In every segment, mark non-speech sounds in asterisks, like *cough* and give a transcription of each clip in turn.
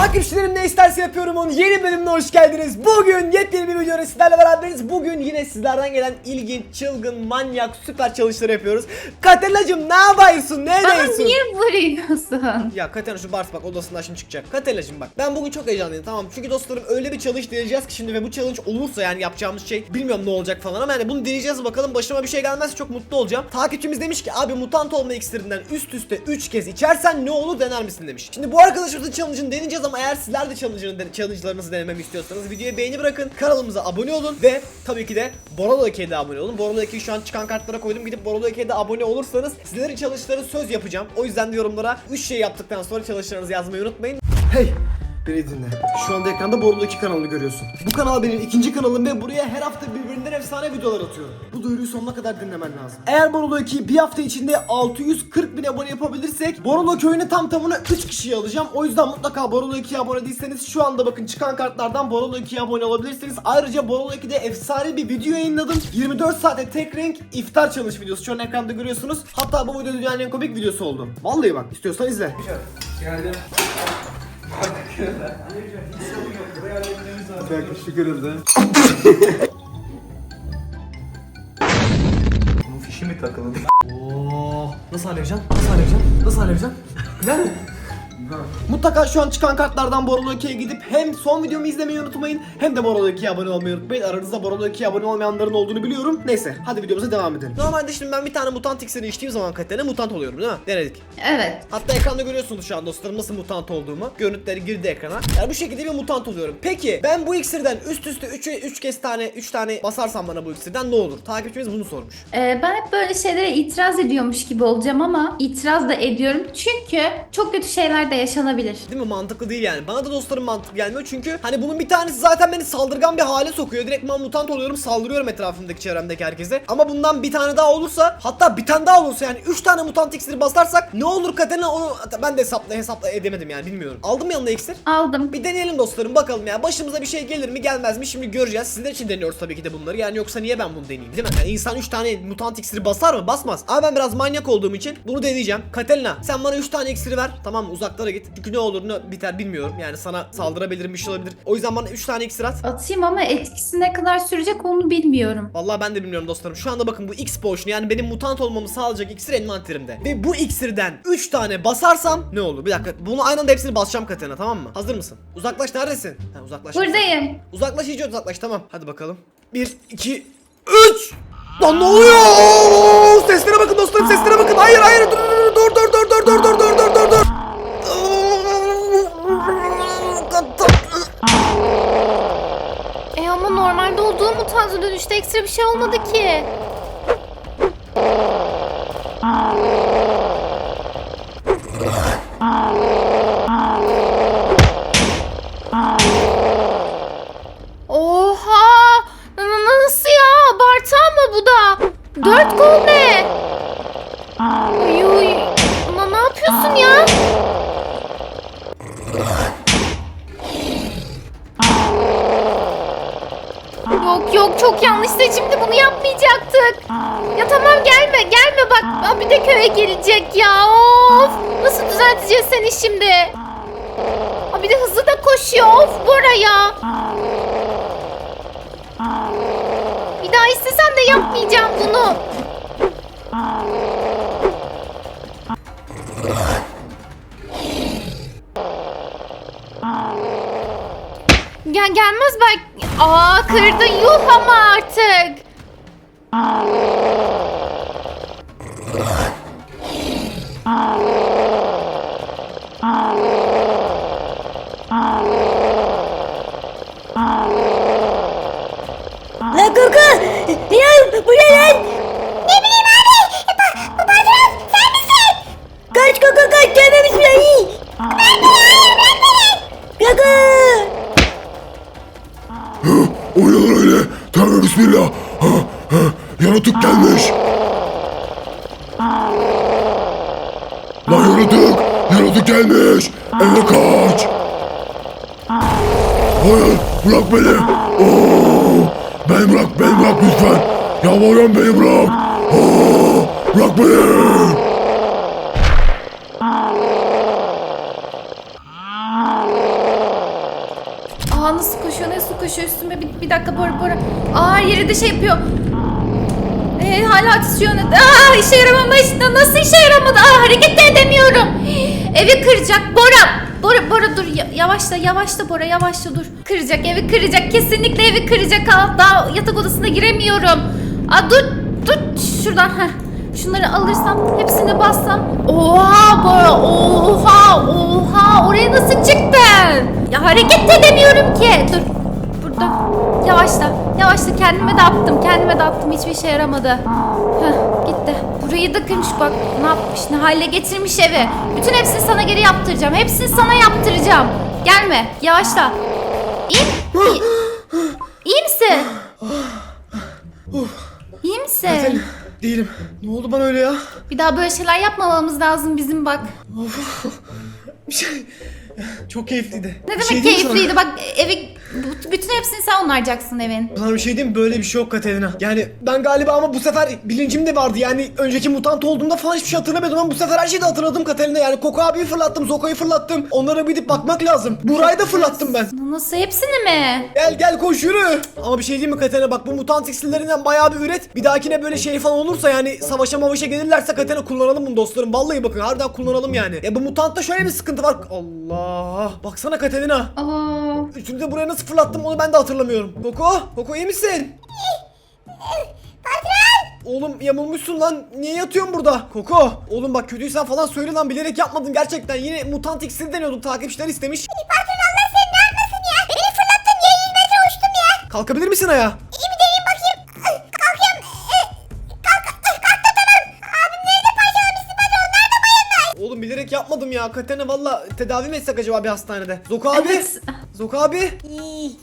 Takipçilerim ne isterse yapıyorum onun yeni bölümüne hoş geldiniz. Bugün yepyeni bir videoyla sizlerle beraberiz. Bugün yine sizlerden gelen ilginç, çılgın, manyak, süper challenge'ları yapıyoruz. Katelacım ne yapıyorsun? Ne Bana niye vuruyorsun? Ya Katerina şu Bars bak odasından şimdi çıkacak. Katelacım bak ben bugün çok heyecanlıyım tamam Çünkü dostlarım öyle bir challenge deneyeceğiz ki şimdi ve bu challenge olursa yani yapacağımız şey bilmiyorum ne olacak falan ama yani bunu deneyeceğiz bakalım başıma bir şey gelmezse çok mutlu olacağım. Takipçimiz demiş ki abi mutant olma iksirinden üst üste 3 kez içersen ne olur dener misin demiş. Şimdi bu arkadaşımızın challenge'ını deneyeceğiz ama eğer sizler de challenge'larınızı denememi istiyorsanız videoya beğeni bırakın, kanalımıza abone olun ve tabii ki de Borolo Eke'ye abone olun. Borolo Eke'yi şu an çıkan kartlara koydum. Gidip Borolo Eke'ye abone olursanız sizlerin challenge'ları söz yapacağım. O yüzden de yorumlara 3 şey yaptıktan sonra challenge'larınızı yazmayı unutmayın. Hey! Beni dinle. Şu anda ekranda Borolo 2 kanalını görüyorsun. Bu kanal benim ikinci kanalım ve buraya her hafta birbirinden efsane videolar atıyorum. Bu duyuruyu sonuna kadar dinlemen lazım. Eğer Borolo 2'yi bir hafta içinde 640 bin abone yapabilirsek Borolo köyüne tam tamına 3 kişiyi alacağım. O yüzden mutlaka Borolo 2'ye abone değilseniz şu anda bakın çıkan kartlardan Borolo 2'ye abone olabilirsiniz. Ayrıca Borolo 2'de efsane bir video yayınladım. 24 saate tek renk iftar challenge videosu. Şu an ekranda görüyorsunuz. Hatta bu video dünyanın en komik videosu oldu. Vallahi bak istiyorsan izle. Yakışık kırıldı. Bunun dişi takıldı? Oo, oh. nasıl alevcan? Nasıl alevcan? Nasıl alevcan? Bilal mi? Mutlaka şu an çıkan kartlardan Borolo 2'ye gidip hem son videomu izlemeyi unutmayın hem de Borolo 2'ye abone olmayı unutmayın. Aranızda Borolo 2'ye abone olmayanların olduğunu biliyorum. Neyse hadi videomuza devam edelim. Normalde şimdi ben bir tane mutant iksiri içtiğim zaman Katerina mutant oluyorum değil mi? Denedik. Evet. Hatta ekranda görüyorsunuz şu an dostlarım nasıl mutant olduğumu. Görüntüleri girdi ekrana. Yani bu şekilde bir mutant oluyorum. Peki ben bu iksirden üst üste 3 3 kez tane 3 tane basarsam bana bu iksirden ne olur? Takipçimiz bunu sormuş. Ee, ben hep böyle şeylere itiraz ediyormuş gibi olacağım ama itiraz da ediyorum. Çünkü çok kötü şeyler de yaşanabilir. Değil mi? Mantıklı değil yani. Bana da dostlarım mantıklı gelmiyor çünkü hani bunun bir tanesi zaten beni saldırgan bir hale sokuyor. Direktman mutant oluyorum, saldırıyorum etrafımdaki çevremdeki herkese. Ama bundan bir tane daha olursa, hatta bir tane daha olursa yani 3 tane mutant iksiri basarsak ne olur Katerina onu ben de hesapla hesapla edemedim yani bilmiyorum. Aldım mı yanına iksir? Aldım. Bir deneyelim dostlarım bakalım ya. Başımıza bir şey gelir mi gelmez mi şimdi göreceğiz. Sizler için deniyoruz tabii ki de bunları. Yani yoksa niye ben bunu deneyeyim değil mi? Yani insan 3 tane mutant iksiri basar mı? Basmaz. Ama ben biraz manyak olduğum için bunu deneyeceğim. Katelina sen bana 3 tane iksiri ver. Tamam mı? Uzaklara git. Çünkü ne olur ne biter bilmiyorum. Yani sana saldırabilirim bir şey olabilir. O yüzden bana 3 tane iksir at. Atayım ama etkisi ne kadar sürecek onu bilmiyorum. Vallahi ben de bilmiyorum dostlarım. Şu anda bakın bu X potion yani benim mutant olmamı sağlayacak iksir envanterimde. Ve bu iksirden 3 tane basarsam ne olur? Bir dakika. Bunu aynı anda hepsini basacağım Katerina tamam mı? Hazır mısın? Uzaklaş neredesin? Ha uzaklaş. Buradayım. Uzaklaş iyice uzaklaş tamam. Hadi bakalım. 1, 2, 3. Lan ne oluyor? Seslere bakın dostlarım seslere bakın. Hayır hayır dur dur dur dur dur dur dur dur dur dur mutanta dönüşte ekstra bir şey olmadı ki. Oha! Na- na- Nasıl ya? Abartı ama bu da. Dört kol ne? Uy uy. Na, ne yapıyorsun ya? Yok yok çok yanlış seçimdi bunu yapmayacaktık. Ya tamam gelme gelme bak Aa, bir de köye gelecek ya of. Nasıl düzelteceğiz seni şimdi? Aa, bir de hızlı da koşuyor of Bora ya. Bir daha istesem de yapmayacağım bunu. Gel gelmez belki. Aa kırdın yuh ama artık. Lan Koko! Ya bu ne lan? Bismillah. Ha, ha, yaratık gelmiş. Lan yaratık. Yaratık gelmiş. Eve kaç. Hayır bırak beni. Oo, beni bırak beni bırak lütfen. Yalvarıyorum beni bırak. Oo, bırak beni. Aa nasıl koşuyor nasıl koşuyor üstüme bir, dakika Bora Bora. Aa yeri de şey yapıyor. Ee, hala titriyor. Aa işe yaramamış. Na- Nasıl işe yaramadı? Aa hareket de edemiyorum. Evi kıracak Bora. Bora Bora dur Ya- yavaşla yavaşla Bora yavaşla dur. Kıracak evi kıracak. Kesinlikle evi kıracak. Aa, daha yatak odasına giremiyorum. Aa dur dur şuradan. Heh. Şunları alırsam hepsini bassam. Oha Bora oha oha oraya nasıl çıktın? Ya hareket edemiyorum ki. Dur burada. Yavaşla. Yavaşla kendime de attım. Kendime de attım. Hiçbir işe yaramadı. Heh, gitti. Burayı da bak. Ne yapmış? Ne hale getirmiş evi. Bütün hepsini sana geri yaptıracağım. Hepsini sana yaptıracağım. Gelme. Yavaşla. İyi, iyi, iyi misin? İyi misin? Değilim. Ne oldu bana öyle ya? Bir daha böyle şeyler yapmamamız lazım bizim bak. Bir şey... Çok keyifliydi. Ne demek şey diyeyim mi sana? keyifliydi. Bak evi bu- bütün hepsini sen onaracaksın evin. Sana bir şey diyeyim mi? Böyle bir şey yok Katerina. Yani ben galiba ama bu sefer bilincim de vardı. Yani önceki mutant olduğumda falan hiçbir şey hatırlamıyordum ama bu sefer her şeyi de hatırladım Katerina. Yani Koko abiyi fırlattım, Zoko'yu fırlattım. Onlara gidip bakmak lazım. Burayı da fırlattım ben. Nasıl hepsini mi? Gel gel koş yürü. Ama bir şey diyeyim mi Katerina bak bu mutant iksirlerinden bayağı bir üret. Bir dahakine böyle şey falan olursa yani savaşa mavaşa gelirlerse Katerina kullanalım bunu dostlarım. Vallahi bakın harbiden kullanalım yani. Ya bu mutantta şöyle bir sıkıntı var. Allah. Baksana Katerina. Aa, Üçünü de buraya nasıl fırlattım onu ben de hatırlamıyorum. Koko, Koko iyi misin? Oğlum yamulmuşsun lan. Niye yatıyorsun burada? Koko. Oğlum bak kötüysen falan söyle lan bilerek yapmadım gerçekten. Yine mutant iksiri deniyorduk takipçiler istemiş. Patron Allah seni ne yapmasın ya? Beni fırlattın ya 100 metre uçtum ya. Kalkabilir misin ayağa? İyi bir yapmadım ya. Katerina valla tedavi mi etsek acaba bir hastanede? Zoku abi. Evet. Zoku abi. İyi.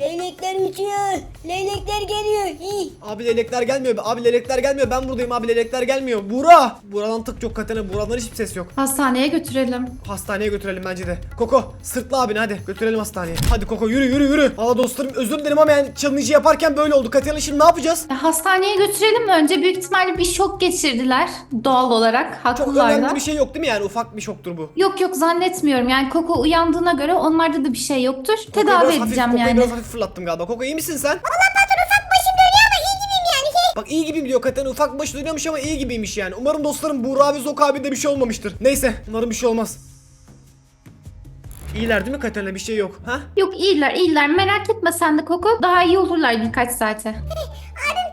Leylekler uçuyor. Leylekler geliyor. İyi. Abi leylekler gelmiyor. Abi leylekler gelmiyor. Ben buradayım abi leylekler gelmiyor. Bura. Buradan tık yok Katerina. Buradan hiçbir ses yok. hastaneye götürelim. Hastaneye götürelim bence de. Koko sırtla abini hadi götürelim hastaneye. Hadi Koko yürü yürü yürü. Valla dostlarım özür dilerim ama yani challenge'ı yaparken böyle oldu. Katerina şimdi ne yapacağız? Ya, Hastaneye götürelim mi? Önce büyük ihtimalle bir şok geçirdiler. Doğal olarak. Çok Haklılar da. önemli bir şey yok değil mi yani ufak bir şoktur bu. Yok yok zannetmiyorum. Yani Koko uyandığına göre onlarda da bir şey yoktur. Koko'yu Tedavi biraz hafif- edeceğim Koko'yu yani. biraz hafif fırlattım galiba. Koko iyi misin sen? Valla Bak iyi gibiyim diyor Katerina ufak başı dönüyormuş ama iyi gibiymiş yani. Umarım dostlarım Buğra ve Zoka abi de bir şey olmamıştır. Neyse umarım bir şey olmaz. İyiler değil mi Katerina bir şey yok ha? Yok iyiler iyiler. Merak etme sen de Koko. Daha iyi olurlar birkaç saate. *laughs* Abim,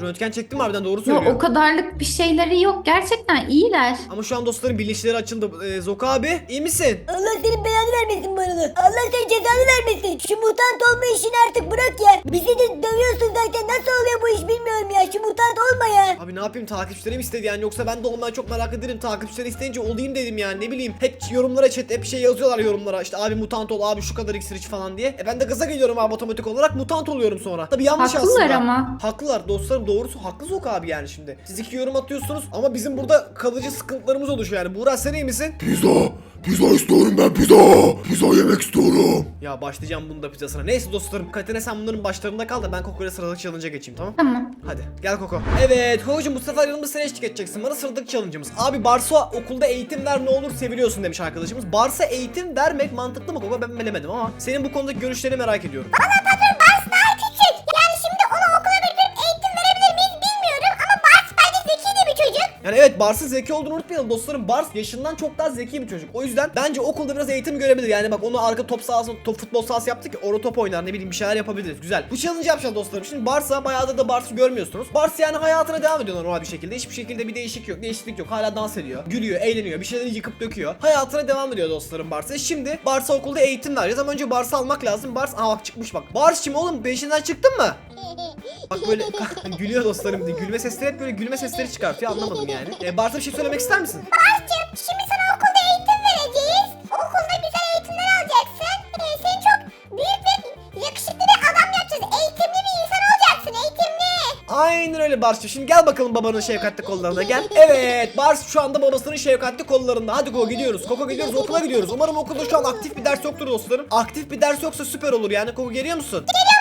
Röntgen çektim mi harbiden doğru Ya söylüyor. o kadarlık bir şeyleri yok. Gerçekten iyiler. Ama şu an dostlarım bilinçleri açıldı. Ee, Zoka abi iyi misin? Allah senin belanı vermesin bana. Allah senin cezanı vermesin. Şu mutant olma işini artık bırak ya. Bizi de dövüyorsun zaten. Nasıl oluyor bu iş bilmiyorum ya. Şu mutant olma ya. Abi ne yapayım takipçilerim istedi yani yoksa ben de olmayı çok merak ederim takipçiler isteyince olayım dedim yani ne bileyim hep yorumlara chat hep şey yazıyorlar yorumlara işte abi mutant ol abi şu kadar iksir iç falan diye e ben de gaza geliyorum abi otomatik olarak mutant oluyorum sonra tabi yanlış Haklılar aslında ama. haklılar dostlarım doğrusu haklı Zok abi yani şimdi siz iki yorum atıyorsunuz ama bizim burada kalıcı sıkıntılarımız oluşuyor yani Buğra sen iyi misin? Pizza. Pizza istiyorum ben pizza. Pizza yemek istiyorum. Ya başlayacağım bunun da pizzasına neyse dostlarım Katene sen bunların başlarında kal da ben Koko'yla sıradaki challenge'a geçeyim tamam Tamam. Hadi gel Koko. Evet Koko'cum bu sefer yanımda sen eşlik edeceksin. Bana sıradaki challenge'ımız. Abi Barsa okulda eğitim ver ne olur seviliyorsun demiş arkadaşımız. Barsa eğitim vermek mantıklı mı Koko ben bilemedim ama senin bu konudaki görüşlerini merak ediyorum. Bars daha küçük. Evet Bars'ın zeki olduğunu unutmayalım dostlarım. Bars yaşından çok daha zeki bir çocuk. O yüzden bence okulda biraz eğitim görebilir. Yani bak onu arka top sahası, top futbol sahası yaptık ki orada top oynar ne bileyim bir şeyler yapabiliriz. Güzel. Bu challenge yapacağız dostlarım. Şimdi Bars'a bayağıdır da Bars'ı görmüyorsunuz. Bars yani hayatına devam ediyor normal bir şekilde. Hiçbir şekilde bir değişik yok. Değişiklik yok. Hala dans ediyor. Gülüyor, eğleniyor. Bir şeyleri yıkıp döküyor. Hayatına devam ediyor dostlarım Bars'a. Şimdi Bars'a okulda eğitim vereceğiz ama önce Bars'ı almak lazım. Bars aa bak çıkmış bak. Bars kim oğlum? Peşinden çıktın mı? Bak böyle *laughs* gülüyor dostlarım diye. Gülme sesleri hep böyle gülme sesleri çıkartıyor anlamadım yani. E, Bars'a bir şey söylemek ister misin? Bars'cığım şimdi sana okulda eğitim vereceğiz. Okulda güzel eğitimler alacaksın. Ee, seni çok büyük ve yakışıklı bir adam yapacağız. Eğitimli bir insan olacaksın. Eğitimli. Aynen öyle Bars'cığım. Şimdi gel bakalım babanın şefkatli kollarına gel. Evet Bars şu anda babasının şefkatli kollarında. Hadi Koko gidiyoruz. Koko gidiyoruz okula gidiyoruz. Umarım okulda şu an aktif bir ders yoktur dostlarım. Aktif bir ders yoksa süper olur yani. Koko geliyor musun? Geliyorum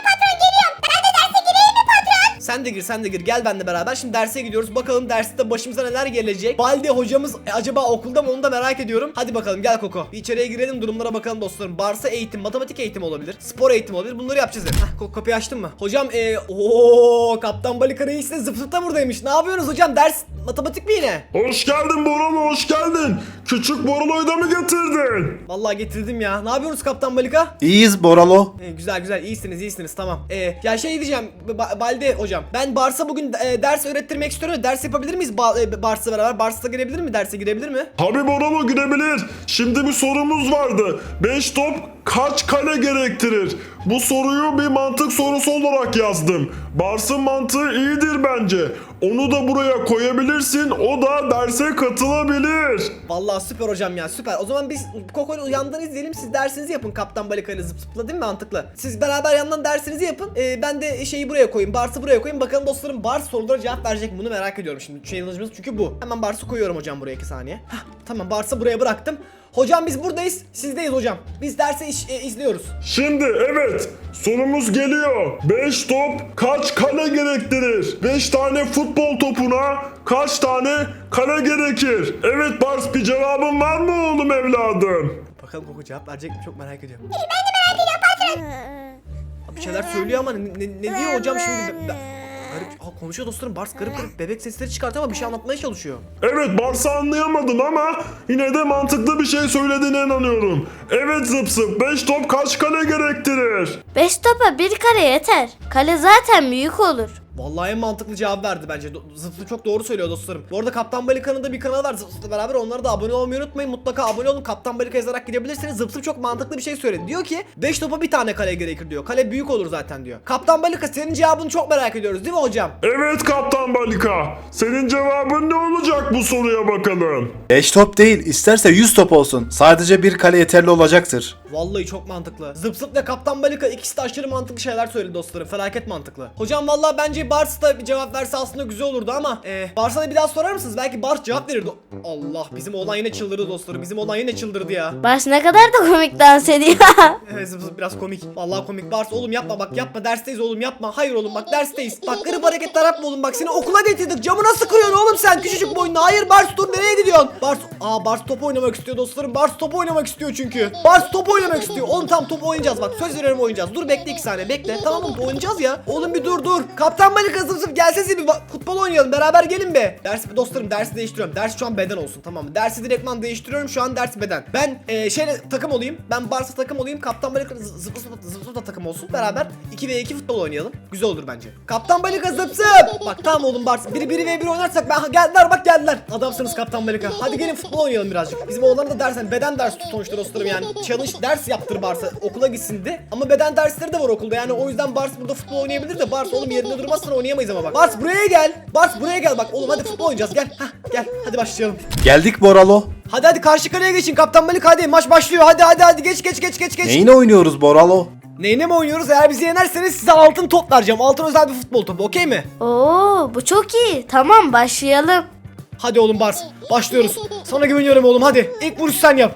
Sen de gir sen de gir gel benimle beraber. Şimdi derse gidiyoruz. Bakalım derste başımıza neler gelecek. Balde hocamız e, acaba okulda mı onu da merak ediyorum. Hadi bakalım gel Koko. Bir içeriye girelim durumlara bakalım dostlarım. Barsa eğitim, matematik eğitimi olabilir. Spor eğitimi olabilir. Bunları yapacağız. yani. Hah Koko kapıyı açtın mı? Hocam e, ooo Kaptan Reis de zıp zıp da buradaymış. Ne yapıyorsunuz hocam? Ders matematik mi yine? Hoş geldin Boralo hoş geldin. Küçük Boralo'yu da mı getirdin? Vallahi getirdim ya. Ne yapıyorsunuz Kaptan Balika? İyiyiz Boralo. Ee, güzel güzel iyisiniz iyisiniz tamam. Ee, ya şey diyeceğim Ba- Balde hocam. Ben Bars'a bugün e, ders öğrettirmek istiyorum. Ders yapabilir miyiz ba- e, Bars'la beraber? Bars da girebilir mi? Derse girebilir mi? Tabi Boralo girebilir. Şimdi bir sorumuz vardı. 5 top kaç kale gerektirir? Bu soruyu bir mantık sorusu olarak yazdım. Bars'ın mantığı iyidir bence. Onu da buraya koyabilirsin. O da derse katılabilir. Vallahi süper hocam ya süper. O zaman biz Koko'yla uyandığını izleyelim. Siz dersinizi yapın Kaptan Balika'yla zıp zıpla değil mi mantıklı? Siz beraber yandan dersinizi yapın. Ee, ben de şeyi buraya koyayım. Bars'ı buraya koyayım. Bakalım dostlarım Bars sorulara cevap verecek mi? Bunu merak ediyorum şimdi. Challenge'ımız çünkü bu. Hemen Bars'ı koyuyorum hocam buraya 2 saniye. Hah, tamam Bars'ı buraya bıraktım. Hocam biz buradayız. Sizdeyiz hocam. Biz dersi iş- e, izliyoruz. Şimdi evet sorumuz geliyor. 5 top kaç kale gerektirir? 5 tane futbol topuna kaç tane kale gerekir? Evet Bars bir cevabın var mı oğlum evladım? Bakalım Koko cevap verecek mi? Çok merak ediyorum. Ben de merak ediyorum patron. Bir şeyler söylüyor ama ne, ne, ne diyor hocam şimdi? Ben- Garip, Aa, konuşuyor dostlarım. Bars garip garip bebek sesleri çıkartıyor ama bir şey anlatmaya çalışıyor. Evet Bars'ı anlayamadın ama yine de mantıklı bir şey söylediğine inanıyorum. Evet zıp zıp 5 top kaç kale gerektirir? Beş topa bir kare yeter. Kale zaten büyük olur. Vallahi en mantıklı cevap verdi bence. Do- Zıplı çok doğru söylüyor dostlarım. Bu arada Kaptan Balika'nın da bir kanalı var Zıplı'la beraber. Onlara da abone olmayı unutmayın. Mutlaka abone olun. Kaptan Balika yazarak gidebilirsiniz. Zıplı çok mantıklı bir şey söyledi. Diyor ki 5 topa bir tane kale gerekir diyor. Kale büyük olur zaten diyor. Kaptan Balika senin cevabını çok merak ediyoruz değil mi hocam? Evet Kaptan Balika. Senin cevabın ne olacak bu soruya bakalım? 5 top değil isterse 100 top olsun. Sadece bir kale yeterli olacaktır. Vallahi çok mantıklı. Zıp zıp ve Kaptan Balika ikisi de aşırı mantıklı şeyler söyledi dostlarım. Felaket mantıklı. Hocam vallahi bence Bars da bir cevap verse aslında güzel olurdu ama e, Bars'a da bir daha sorar mısınız? Belki Bars cevap verirdi. Allah bizim oğlan yine çıldırdı dostlarım. Bizim oğlan yine çıldırdı ya. Baş ne kadar da komik dans ediyor. *laughs* Evet zıp zıp biraz komik. Vallahi komik. Bars oğlum yapma bak yapma dersteyiz oğlum yapma. Hayır oğlum bak dersteyiz. Bak garip hareketler yapma oğlum bak seni okula getirdik. Camı nasıl kırıyorsun oğlum sen küçücük boyunda? Hayır Bars dur nereye gidiyorsun? Bars aa Bars top oynamak istiyor dostlarım. Bars top oynamak istiyor çünkü. Bars top oynamak istiyor. Oğlum tam top oynayacağız bak. Söz veriyorum oynayacağız. Dur bekle iki saniye bekle. Tamam oğlum oynayacağız ya. Oğlum bir dur dur. Kaptan Balika zıp zıp gelsenize bir futbol oynayalım. Beraber gelin be. Ders dostlarım dersi değiştiriyorum. Ders şu an beden olsun tamam mı? Dersi direktman değiştiriyorum. Şu an ders beden. Ben e, şeyle takım olayım. Ben Bars'a takım olayım. Kaptan Balika zıp zıp zıp zıp da takım olsun. Beraber 2 v 2 futbol oynayalım. Güzel olur bence. Kaptan Balika zıp zıp. Bak tamam oğlum Bars. Biri biri v 1 oynarsak ben geldiler bak geldiler. Adamsınız Kaptan Balika. Hadi gelin futbol oynayalım birazcık. Bizim oğlanı da ders hani beden dersi sonuçta dostlarım yani. Challenge ders yaptır Bars'a. Okula gitsin de. Ama beden dersleri de var okulda. Yani o yüzden Bars burada futbol oynayabilir de Bars oğlum yerinde durmazsan oynayamayız ama bak. Bars buraya gel. Bars buraya gel bak. Oğlum hadi futbol oynayacağız. Gel. Hah gel. Hadi başlayalım. Geldik Boralo. Hadi hadi karşı kaleye geçin Kaptan Malik hadi maç başlıyor hadi hadi hadi geç geç geç geç geç. Neyine oynuyoruz Boralo? Neyine mi oynuyoruz? Eğer bizi yenerseniz size altın top vereceğim. Altın özel bir futbol topu okey mi? Oo bu çok iyi. Tamam başlayalım. Hadi oğlum Bars başlıyoruz. Sana güveniyorum oğlum hadi. İlk vuruş sen yap.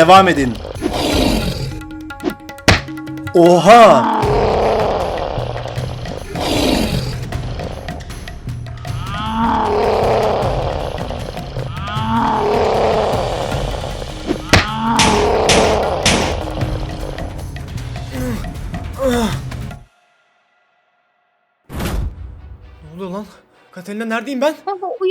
devam edin. Oha! Ne oluyor lan? Katerina neredeyim ben?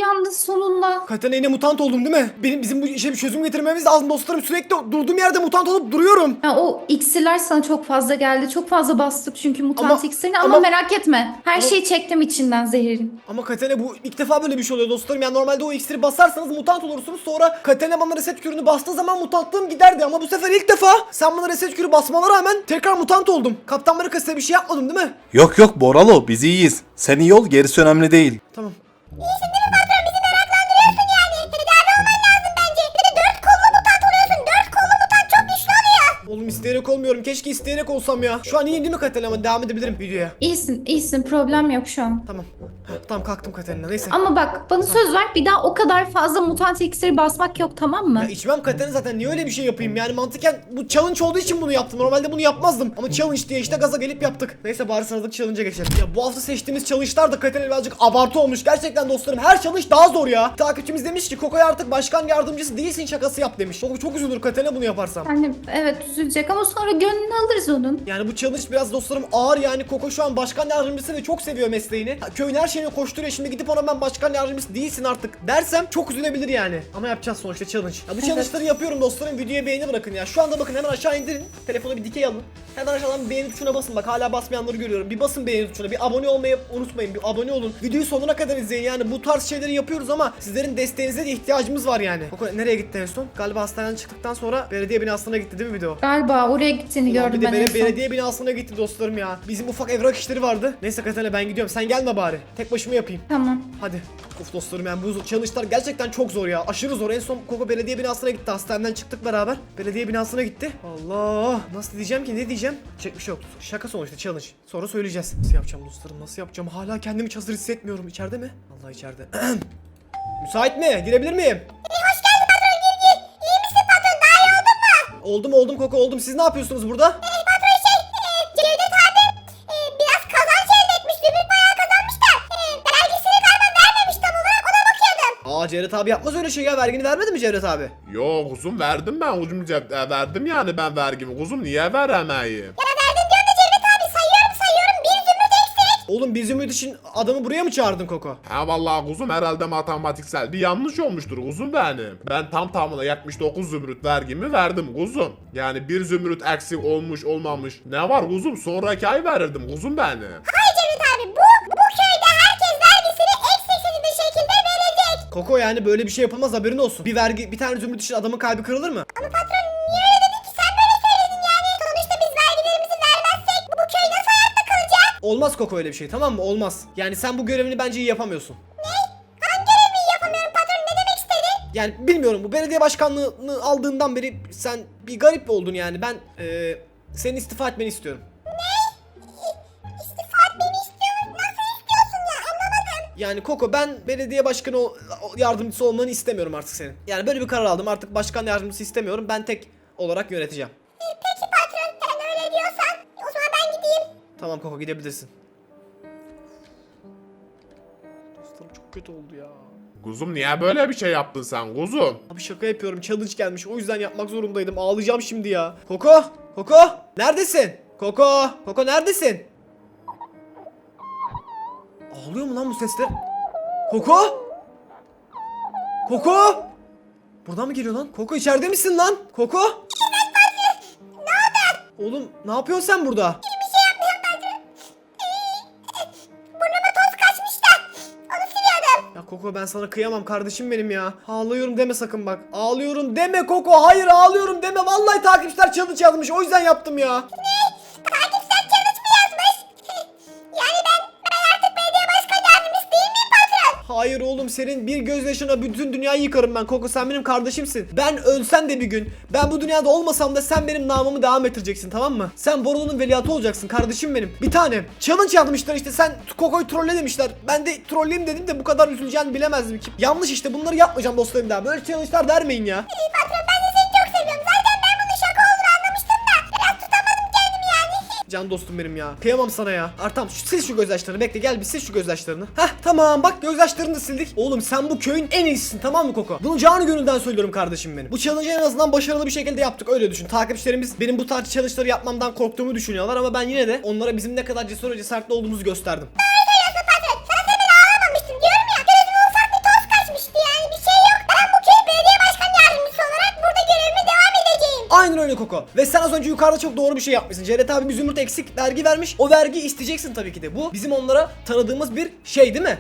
Uyandı sonunda. Katerina yine mutant oldum değil mi? Benim bizim bu işe bir çözüm getirmemiz lazım dostlarım. Sürekli durduğum yerde mutant olup duruyorum. Ya o iksirler sana çok fazla geldi. Çok fazla bastık çünkü mutant Ama- iksirini ama, ama- merak etme. Her Ama- şeyi çektim içinden zehirin. Ama Katerina bu ilk defa böyle bir şey oluyor dostlarım. Yani normalde o iksiri basarsanız mutant olursunuz. Sonra Katerina bana reset kürünü bastığı zaman mutantlığım giderdi. Ama bu sefer ilk defa sen bana reset kürü basmana rağmen tekrar mutant oldum. Kaptan Amerika size bir şey yapmadım değil mi? Yok yok Boralo biz iyiyiz. Sen iyi ol gerisi önemli değil. Tamam. Oğlum isteyerek olmuyorum. Keşke isteyerek olsam ya. Şu an iyiyim değil mi Katerina? Ama devam edebilirim videoya. İyisin iyisin problem yok şu an. Tamam. Tamam kalktım Katerina. Neyse. Ama bak bana söz ver bir daha o kadar fazla mutant iksiri basmak yok tamam mı? Ya içmem Katerina zaten niye öyle bir şey yapayım? Yani mantıken bu challenge olduğu için bunu yaptım. Normalde bunu yapmazdım. Ama challenge diye işte gaza gelip yaptık. Neyse bari sıradaki challenge'a geçelim. Ya bu hafta seçtiğimiz challenge'lar da Katerina birazcık abartı olmuş. Gerçekten dostlarım her challenge daha zor ya. Takipçimiz demiş ki Koko'ya artık başkan yardımcısı değilsin şakası yap demiş. Çok, çok üzülür Katerina bunu yaparsam. Yani evet üzülecek ama sonra gönlünü alırız onun. yani bu challenge biraz dostlarım ağır. Yani Koko şu an başkan yardımcısı ve çok seviyor mesleğini. Köyün her şeyini koşturuyor şimdi gidip ona ben başkan yardımcısı değilsin artık dersem çok üzülebilir yani. Ama yapacağız sonuçta challenge. Ya bu challenge'ları yapıyorum dostlarım videoya beğeni bırakın ya. Şu anda bakın hemen aşağı indirin. Telefonu bir dikey alın. Hemen aşağıdan beğeni tuşuna basın bak hala basmayanları görüyorum. Bir basın beğeni tuşuna bir abone olmayı unutmayın bir abone olun. Videoyu sonuna kadar izleyin yani bu tarz şeyleri yapıyoruz ama sizlerin desteğinize de ihtiyacımız var yani. Koko nereye gitti en son? Galiba hastaneden çıktıktan sonra belediye binasına gitti değil mi video? Galiba oraya gittiğini Ulan gördüm bir de ben en bele- son. belediye binasına gitti dostlarım ya. Bizim ufak evrak işleri vardı. Neyse Katerina ben gidiyorum. Sen gelme bari. Tek başıma yapayım. Tamam. Hadi. Of dostlarım yani bu challenge'lar gerçekten çok zor ya. Aşırı zor. En son Koko belediye binasına gitti. Hastaneden çıktık beraber. Belediye binasına gitti. Allah. Nasıl diyeceğim ki? Ne diyeceğim? Çek bir şey yok. Şaka sonuçta challenge. Sonra söyleyeceğiz. Nasıl yapacağım dostlarım? Nasıl yapacağım? Hala kendimi hiç hazır hissetmiyorum. İçeride mi? Allah içeride. *clears throat* Müsait mi? Girebilir miyim? hoş geldin patron gir gir. İyi misin patron? Daha iyi oldun mu? Oldum oldum Koko oldum. Siz ne yapıyorsunuz burada? Cevdet abi yapmaz öyle şey ya. Vergini vermedi mi Cevdet abi? Yo kuzum verdim ben kuzum cep- e, verdim yani ben vergimi kuzum niye veremeyim? Ya verdim diyorum da Cevdet abi sayıyorum sayıyorum. Bir zümrüt eksik. Oğlum bir zümrüt için adamı buraya mı çağırdın Koko? Ha vallahi kuzum herhalde matematiksel bir yanlış olmuştur kuzum benim. Ben tam tamına 79 zümrüt vergimi verdim kuzum. Yani bir zümrüt eksik olmuş olmamış ne var kuzum sonraki ay verirdim kuzum benim. Koko yani böyle bir şey yapılmaz haberin olsun. Bir vergi bir tane zümrüt için adamın kalbi kırılır mı? Ama patron niye öyle dedin ki sen böyle söyledin yani. Sonuçta biz vergilerimizi vermezsek bu köy nasıl ayakta kalacak? Olmaz Koko öyle bir şey tamam mı? Olmaz. Yani sen bu görevini bence iyi yapamıyorsun. Hangi görevi yapamıyorum patron ne demek istedin? Yani bilmiyorum bu belediye başkanlığını aldığından beri sen bir garip oldun yani. Ben eee senin istifa etmeni istiyorum. Yani Koko ben belediye başkanı yardımcısı olmanı istemiyorum artık senin. Yani böyle bir karar aldım artık başkan yardımcısı istemiyorum. Ben tek olarak yöneteceğim. Peki patron sen öyle diyorsan o zaman ben gideyim. Tamam Koko gidebilirsin. Dostlarım çok kötü oldu ya. Kuzum niye böyle bir şey yaptın sen kuzum? Abi şaka yapıyorum challenge gelmiş o yüzden yapmak zorundaydım ağlayacağım şimdi ya Koko Koko neredesin Koko Koko neredesin Ağlıyor mu lan bu sesler Koko Koko Buradan mı geliyor lan Koko içeride misin lan Koko Oğlum ne yapıyorsun sen burada Burnuma toz kaçmış da onu siliyordum. Ya Koko ben sana kıyamam kardeşim benim ya. Ağlıyorum deme sakın bak. Ağlıyorum deme Koko. Hayır ağlıyorum deme. Vallahi takipçiler challenge yazmış. O yüzden yaptım ya. Takipçiler Hayır oğlum senin bir gözyaşına bütün dünyayı yıkarım ben. Koko sen benim kardeşimsin. Ben ölsem de bir gün. Ben bu dünyada olmasam da sen benim namımı devam ettireceksin tamam mı? Sen Borulu'nun veliahtı olacaksın kardeşim benim. Bir tanem. Challenge yazmışlar işte sen Koko'yu trolle demişler. Ben de trolleyim dedim de bu kadar üzüleceğini bilemezdim ki. Yanlış işte bunları yapmayacağım dostlarım daha. Böyle challenge'lar dermeyin ya. İyi patron ben de Can dostum benim ya. Kıyamam sana ya. Artam şu, sil şu gözyaşlarını. Bekle gel bir sil şu gözyaşlarını. Heh tamam bak gözyaşlarını da sildik. Oğlum sen bu köyün en iyisisin tamam mı Koko? Bunu canı gönülden söylüyorum kardeşim benim. Bu challenge'ı en azından başarılı bir şekilde yaptık öyle düşün. Takipçilerimiz benim bu tarz challenge'ları yapmamdan korktuğumu düşünüyorlar ama ben yine de onlara bizim ne kadar cesur ve cesaretli olduğumuzu gösterdim. Öyle Koko. Ve sen az önce yukarıda çok doğru bir şey yapmışsın. Cevdet abi bir zümrüt eksik vergi vermiş. O vergi isteyeceksin tabii ki de. Bu bizim onlara tanıdığımız bir şey değil mi?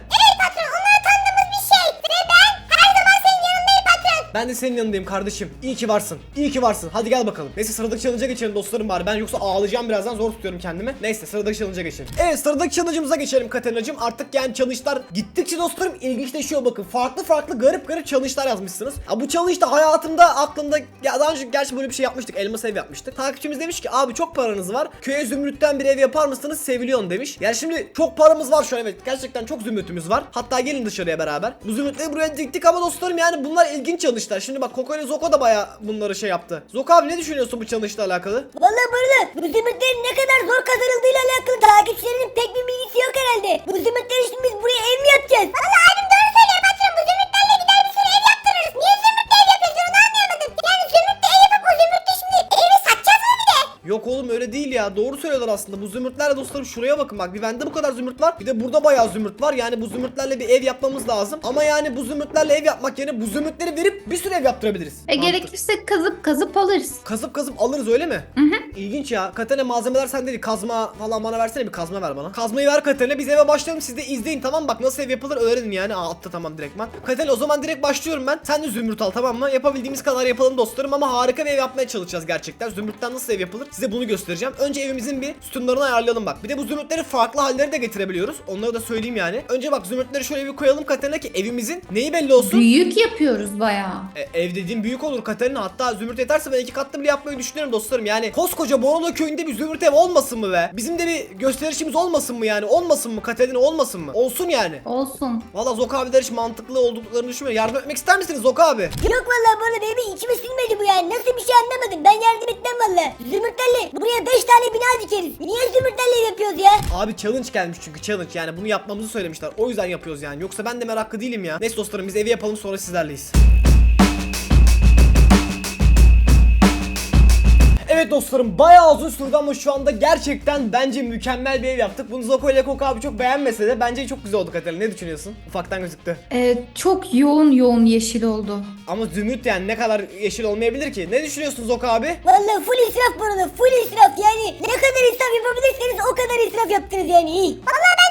Ben de senin yanındayım kardeşim. İyi ki varsın. İyi ki varsın. Hadi gel bakalım. Neyse sıradaki challenge'a geçelim dostlarım bari. Ben yoksa ağlayacağım birazdan zor tutuyorum kendimi. Neyse sıradaki challenge'a geçelim. Evet sıradaki challenge'ımıza geçelim Katerina'cığım. Artık yani challenge'lar gittikçe dostlarım ilginçleşiyor bakın. Farklı farklı garip garip challenge'lar yazmışsınız. Ya bu challenge da hayatımda aklımda ya daha önce gerçi böyle bir şey yapmıştık. Elmas ev yapmıştık. Takipçimiz demiş ki abi çok paranız var. Köye zümrütten bir ev yapar mısınız? Seviliyon demiş. Yani şimdi çok paramız var şu an evet. Gerçekten çok zümrütümüz var. Hatta gelin dışarıya beraber. Bu zümrütleri buraya diktik ama dostlarım yani bunlar ilginç challenge'lar. Şimdi bak Koko Zoko da baya bunları şey yaptı. Zoko abi ne düşünüyorsun bu challenge'la alakalı? Valla Barla bu zümrütlerin ne kadar zor kazanıldığıyla alakalı takipçilerinin pek bir bilgisi yok herhalde. Bu zümrütleri şimdi biz buraya ev mi yapacağız? Valla abim doğru Yok oğlum öyle değil ya. Doğru söylüyorlar aslında. Bu zümrütlerle dostlarım şuraya bakın bak. Bir bende bu kadar zümrüt var. Bir de burada bayağı zümrüt var. Yani bu zümrütlerle bir ev yapmamız lazım. Ama yani bu zümrütlerle ev yapmak yerine bu zümrütleri verip bir sürü ev yaptırabiliriz. E Mantıklı. gerekirse kazıp kazıp alırız. Kazıp kazıp alırız öyle mi? Hı hı. İlginç ya. Katene malzemeler sende değil. Kazma falan bana versene bir kazma ver bana. Kazmayı ver Katene. Biz eve başlayalım. Siz de izleyin tamam? Bak nasıl ev yapılır öğrenin yani. Aa attı tamam direktman. Katene o zaman direkt başlıyorum ben. Sen de zümrüt al tamam mı? Yapabildiğimiz kadar yapalım dostlarım ama harika bir ev yapmaya çalışacağız gerçekten. Zümrütten nasıl ev yapılır? Size bunu göstereceğim. Önce evimizin bir sütunlarını ayarlayalım bak. Bir de bu zümrütleri farklı halleri de getirebiliyoruz. Onları da söyleyeyim yani. Önce bak zümrütleri şöyle bir koyalım Katene ki evimizin neyi belli olsun? Büyük yapıyoruz bayağı. E, ev dediğim büyük olur Katerina. Hatta zümrüt yeterse ben iki katlı bile yapmayı düşünüyorum dostlarım. Yani koskoca Borolo köyünde bir zümrüt ev olmasın mı be? Bizim de bir gösterişimiz olmasın mı yani? Olmasın mı Katerina olmasın mı? Olsun yani. Olsun. Valla Zoka abiler hiç mantıklı olduklarını düşünmüyorum. Yardım etmek ister misiniz Zoka abi? Yok valla Barla benim içime sinmedi bu yani. Nasıl bir şey anlamadım. Ben yardım etmem valla. Zümrütlerle buraya 5 tane bina dikeriz. Niye zümrütlerle yapıyoruz ya? Abi challenge gelmiş çünkü challenge yani bunu yapmamızı söylemişler. O yüzden yapıyoruz yani. Yoksa ben de meraklı değilim ya. Neyse dostlarım biz evi yapalım sonra sizlerleyiz. Evet dostlarım bayağı uzun sürdü ama şu anda gerçekten bence mükemmel bir ev yaptık. Bunu Zoko ile Koko abi çok beğenmese de bence çok güzel oldu Katerina. Ne düşünüyorsun? Ufaktan gözüktü. E, çok yoğun yoğun yeşil oldu. Ama zümrüt yani ne kadar yeşil olmayabilir ki? Ne düşünüyorsun Zoko abi? Valla full israf bu arada. Full israf yani. Ne kadar israf yapabilirseniz o kadar israf yaptınız yani iyi. Valla bence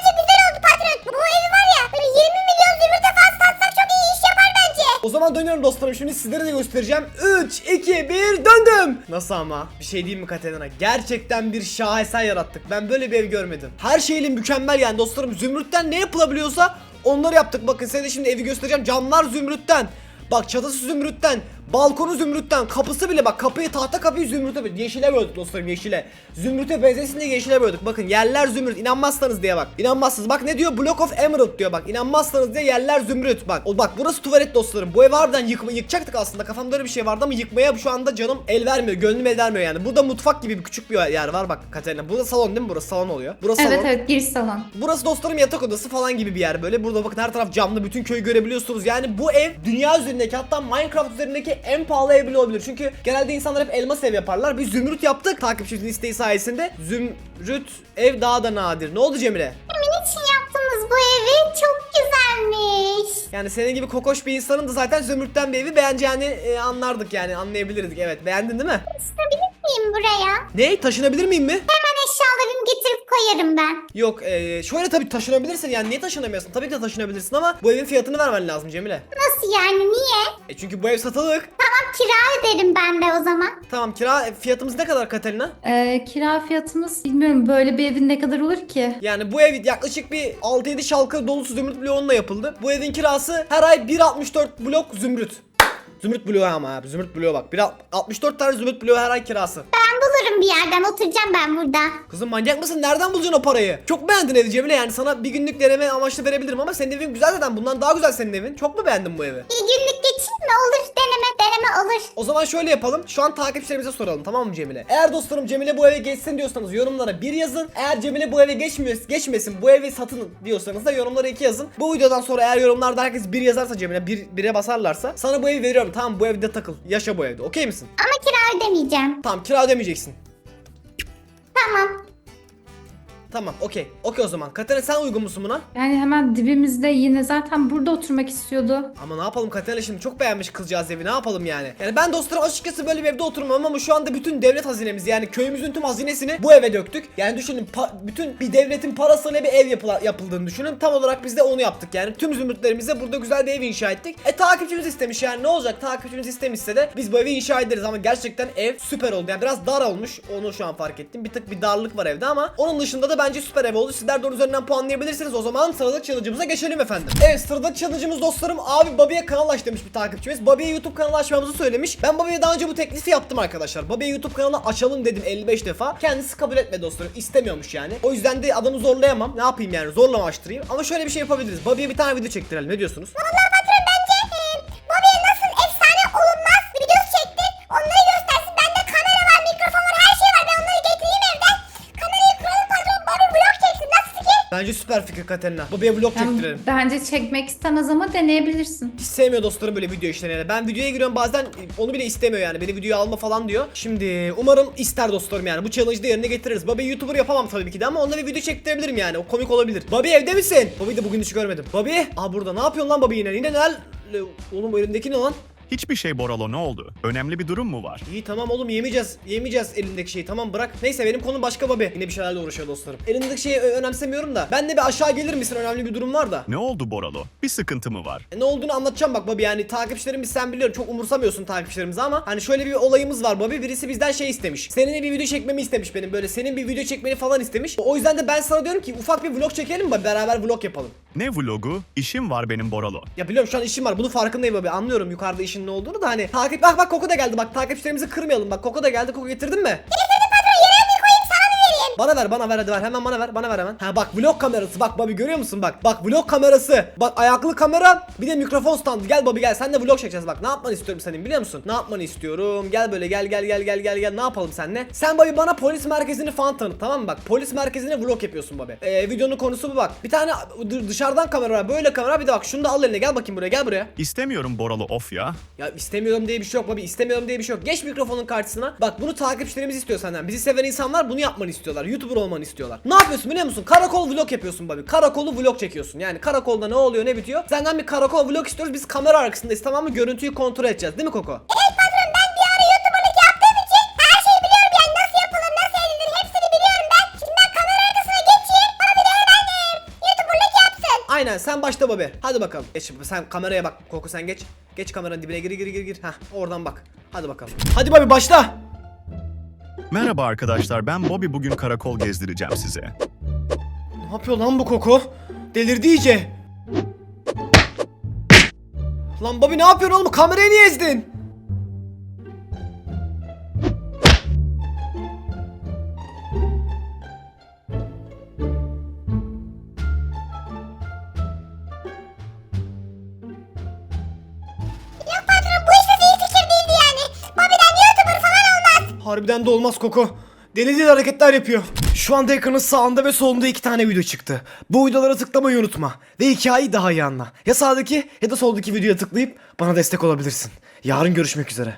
O zaman dönüyorum dostlarım. Şimdi sizlere de göstereceğim. 3, 2, 1 döndüm. Nasıl ama? Bir şey diyeyim mi Katerina? Gerçekten bir şaheser yarattık. Ben böyle bir ev görmedim. Her şeyle mükemmel yani dostlarım. Zümrütten ne yapılabiliyorsa onları yaptık. Bakın size de şimdi evi göstereceğim. Camlar zümrütten. Bak çatısı zümrütten. Balkonu zümrütten. Kapısı bile bak kapıyı tahta kapıyı zümrüte böldük. Yeşile böldük dostlarım yeşile. Zümrüte benzesin diye yeşile böldük. Bakın yerler zümrüt. İnanmazsanız diye bak. İnanmazsınız. Bak ne diyor? Block of Emerald diyor bak. İnanmazsanız diye yerler zümrüt. Bak. O bak burası tuvalet dostlarım. Bu ev harbiden yıkma, yıkacaktık aslında. Kafamda öyle bir şey vardı ama yıkmaya şu anda canım el vermiyor. Gönlüm el vermiyor yani. Burada mutfak gibi bir küçük bir yer var bak Katerina. Burada salon değil mi burası? Salon oluyor. Burası Evet salon. evet giriş salon. Burası dostlarım yatak odası falan gibi bir yer böyle. Burada bakın her taraf camlı bütün köyü görebiliyorsunuz. Yani bu ev dünya üzerindeki hatta Minecraft üzerindeki en pahalı ev bile olabilir. Çünkü genelde insanlar hep elmas ev yaparlar. Biz zümrüt yaptık takipçimizin isteği sayesinde. Zümrüt ev daha da nadir. Ne oldu Cemile? Kimin için yaptınız bu evi? Çok güzelmiş. Yani senin gibi kokoş bir insanın da zaten zümrütten bir evi beğeneceğini e, anlardık yani anlayabilirdik. Evet beğendin değil mi? Tutabilir miyim buraya? Ne? Taşınabilir miyim mi? Hemen eşyalarımı getirip koyarım ben. Yok e, şöyle tabii taşınabilirsin yani niye taşınamıyorsun? Tabii ki de taşınabilirsin ama bu evin fiyatını vermen lazım Cemile. Nasıl yani niye? E çünkü bu ev satılık. Tamam kira öderim ben de o zaman. Tamam kira e, fiyatımız ne kadar Katalina? E, kira fiyatımız bilmiyorum böyle bir evin ne kadar olur ki? Yani bu ev yaklaşık bir 6-7 şalka dolusu zümrüt bloğunla yapıldı. Bu evin kirası her ay 1.64 blok zümrüt. Zümrüt bloğu ama abi zümrüt bloğu bak. 1, 64 tane zümrüt bloğu her ay kirası. Bulurum bir yerden oturacağım ben burada. Kızım manyak mısın? Nereden bulacaksın o parayı? Çok beğendin evi Cemile yani sana bir günlük deneme amaçlı verebilirim ama senin evin güzel zaten. Bundan daha güzel senin evin. Çok mu beğendin bu evi? Bir günlük geçeyim mi? Olur deneme deneme olur. O zaman şöyle yapalım. Şu an takipçilerimize soralım tamam mı Cemile? Eğer dostlarım Cemile bu eve geçsin diyorsanız yorumlara bir yazın. Eğer Cemile bu eve geçmiyor, geçmesin bu evi satın diyorsanız da yorumlara iki yazın. Bu videodan sonra eğer yorumlarda herkes bir yazarsa Cemile bir, bire basarlarsa sana bu evi veriyorum. Tamam bu evde takıl. Yaşa bu evde. Okey misin? Ama kira ödemeyeceğim. Tamam kira ödemeyeceksin. Tamam. Tamam okey. Okey o zaman. Katerina sen uygun musun buna? Yani hemen dibimizde yine zaten burada oturmak istiyordu. Ama ne yapalım Katerina şimdi çok beğenmiş kızcağız evi ne yapalım yani. Yani ben dostlarım açıkçası böyle bir evde oturmam ama şu anda bütün devlet hazinemiz yani köyümüzün tüm hazinesini bu eve döktük. Yani düşünün bütün bir devletin parasıyla bir ev yapıla- yapıldığını düşünün. Tam olarak biz de onu yaptık yani. Tüm zümrütlerimizle burada güzel bir ev inşa ettik. E takipçimiz istemiş yani ne olacak takipçimiz istemişse de biz bu evi inşa ederiz ama gerçekten ev süper oldu. Yani biraz dar olmuş onu şu an fark ettim. Bir tık bir darlık var evde ama onun dışında da bence süper ev oldu. Sizler onun üzerinden puanlayabilirsiniz. O zaman sıradaki challenge'ımıza geçelim efendim. Evet sıradaki challenge'ımız dostlarım abi Bobby'ye kanal aç demiş bir takipçimiz. Bobby'ye YouTube kanalı açmamızı söylemiş. Ben Bobby'ye daha önce bu teklifi yaptım arkadaşlar. Bobby'ye YouTube kanalı açalım dedim 55 defa. Kendisi kabul etmedi dostlarım. İstemiyormuş yani. O yüzden de adamı zorlayamam. Ne yapayım yani zorla mı açtırayım? Ama şöyle bir şey yapabiliriz. Bobby'ye bir tane video çektirelim. Ne diyorsunuz? Vallahi patron bence e, Bobby'ye nasıl efsane olunmaz videosu çekti. Onları Bence süper fikir Katerina. Bobby'ye vlog Yani çektirelim. bence çekmek istemez ama deneyebilirsin. Hiç sevmiyor dostlarım böyle video işlerini. Ben videoya giriyorum bazen onu bile istemiyor yani. Beni videoya alma falan diyor. Şimdi umarım ister dostlarım yani. Bu challenge'ı da yerine getiririz. Bobby YouTuber yapamam tabii ki de ama onunla bir video çektirebilirim yani. O komik olabilir. Bobby evde misin? Bobby de bugün hiç görmedim. Bobby? Aa burada ne yapıyorsun lan Bobby yine? Yine neler? Oğlum elindeki ne lan? Hiçbir şey Boralo ne oldu? Önemli bir durum mu var? İyi tamam oğlum yemeyeceğiz. Yemeyeceğiz elindeki şeyi tamam bırak. Neyse benim konum başka Bobby. Yine bir şeylerle uğraşıyor dostlarım. Elindeki şeyi ö- önemsemiyorum da. Ben de bir aşağı gelir misin? Önemli bir durum var da. Ne oldu Boralo? Bir sıkıntı mı var? E, Ne olduğunu anlatacağım bak Bobby yani takipçilerimiz sen biliyorum çok umursamıyorsun takipçilerimizi ama hani şöyle bir olayımız var Bobby birisi bizden şey istemiş. Seninle bir video çekmemi istemiş benim böyle senin bir video çekmeni falan istemiş. O yüzden de ben sana diyorum ki ufak bir vlog çekelim mi beraber vlog yapalım. Ne vlogu? İşim var benim Boralo. Ya biliyorum şu an işim var bunu farkındayım Bobby anlıyorum yukarıda işin ne olduğunu da hani takip bak bak Koko da geldi. Bak takipçilerimizi kırmayalım. Bak Koko da geldi. Koko getirdin mi? *laughs* Bana ver bana ver hadi ver hemen bana ver bana ver hemen. Ha bak vlog kamerası bak Bobby görüyor musun bak. Bak vlog kamerası. Bak ayaklı kamera bir de mikrofon standı. Gel Bobby gel sen de vlog çekeceğiz bak. Ne yapmanı istiyorum senin biliyor musun? Ne yapmanı istiyorum? Gel böyle gel gel gel gel gel gel ne yapalım seninle? Sen Bobby bana polis merkezini falan tanıt tamam mı bak. Polis merkezine vlog yapıyorsun Bobby. Ee, videonun konusu bu bak. Bir tane dı- dışarıdan kamera var böyle kamera bir de bak şunu da al eline gel bakayım buraya gel buraya. İstemiyorum Boralo of ya. Ya istemiyorum diye bir şey yok Bobby istemiyorum diye bir şey yok. Geç mikrofonun karşısına. Bak bunu takipçilerimiz istiyor senden. Bizi seven insanlar bunu yapmanı istiyorlar. YouTuber olmanı istiyorlar. Ne yapıyorsun biliyor musun? Karakol vlog yapıyorsun Bobby. Karakolu vlog çekiyorsun. Yani karakolda ne oluyor ne bitiyor? Senden bir karakol vlog istiyoruz. Biz kamera arkasındayız tamam mı? Görüntüyü kontrol edeceğiz. Değil mi Koko? Evet patron ben bir ara YouTuber'lık yaptığım için her şeyi biliyorum yani nasıl yapılır, nasıl edilir hepsini biliyorum ben. Şimdi ben kamera arkasına geçeyim. Bana bir de hemen e, YouTuber'lık yapsın. Aynen sen başla Bobby. Hadi bakalım. Geç sen kameraya bak. Koko sen geç. Geç kameranın dibine gir gir gir gir. Heh oradan bak. Hadi bakalım. Hadi Bobby başla. Merhaba arkadaşlar ben Bobby bugün karakol gezdireceğim size. Ne yapıyor lan bu Koko? Delirdi iyice. Lan Bobby ne yapıyorsun oğlum? Kamerayı niye ezdin? Harbiden de olmaz Koko. Deli deli hareketler yapıyor. Şu anda ekranın sağında ve solunda iki tane video çıktı. Bu videolara tıklamayı unutma. Ve hikayeyi daha iyi anla. Ya sağdaki ya da soldaki videoya tıklayıp bana destek olabilirsin. Yarın görüşmek üzere.